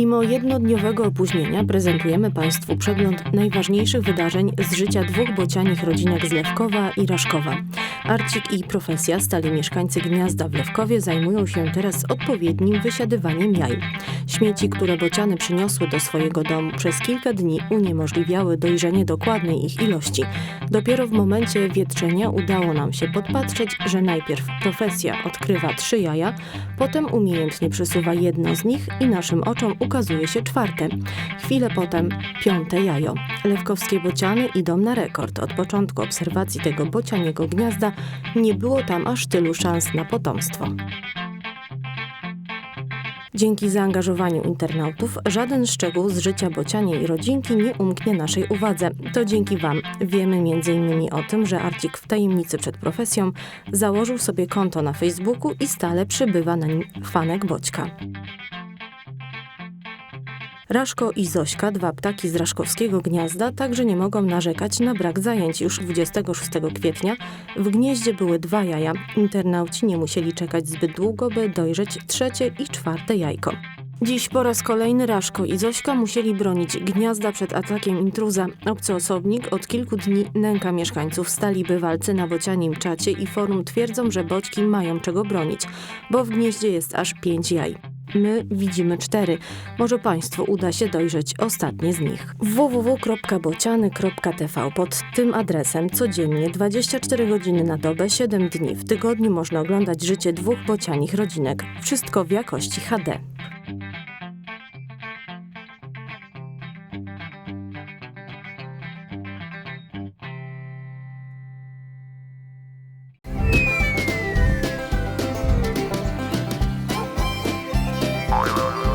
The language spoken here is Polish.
Mimo jednodniowego opóźnienia prezentujemy Państwu przegląd najważniejszych wydarzeń z życia dwóch bocianich rodzinek z Lewkowa i Raszkowa. Arcik i profesja, stali mieszkańcy gniazda w Lewkowie, zajmują się teraz odpowiednim wysiadywaniem jaj. Śmieci, które bociany przyniosły do swojego domu przez kilka dni uniemożliwiały dojrzenie dokładnej ich ilości. Dopiero w momencie wietrzenia udało nam się podpatrzeć, że najpierw profesja odkrywa trzy jaja, potem umiejętnie przesuwa jedno z nich i naszym oczom ukazuje się czwarte. Chwilę potem piąte jajo. Lewkowskie bociany idą na rekord. Od początku obserwacji tego bocianiego gniazda nie było tam aż tylu szans na potomstwo. Dzięki zaangażowaniu internautów żaden szczegół z życia bocianiej rodzinki nie umknie naszej uwadze. To dzięki Wam. Wiemy m.in. o tym, że Arcik w tajemnicy przed profesją założył sobie konto na Facebooku i stale przybywa na nim fanek Boćka. Raszko i Zośka, dwa ptaki z raszkowskiego gniazda, także nie mogą narzekać na brak zajęć. Już 26 kwietnia w gnieździe były dwa jaja. Internauci nie musieli czekać zbyt długo, by dojrzeć trzecie i czwarte jajko. Dziś po raz kolejny Raszko i Zośka musieli bronić gniazda przed atakiem intruza. Obcy osobnik od kilku dni nęka mieszkańców. Stali bywalcy na bocianim czacie i forum twierdzą, że boćki mają czego bronić, bo w gnieździe jest aż pięć jaj. My widzimy cztery. Może Państwu uda się dojrzeć ostatnie z nich. www.bociany.tv Pod tym adresem codziennie 24 godziny na dobę, 7 dni w tygodniu można oglądać życie dwóch bocianich rodzinek. Wszystko w jakości HD. you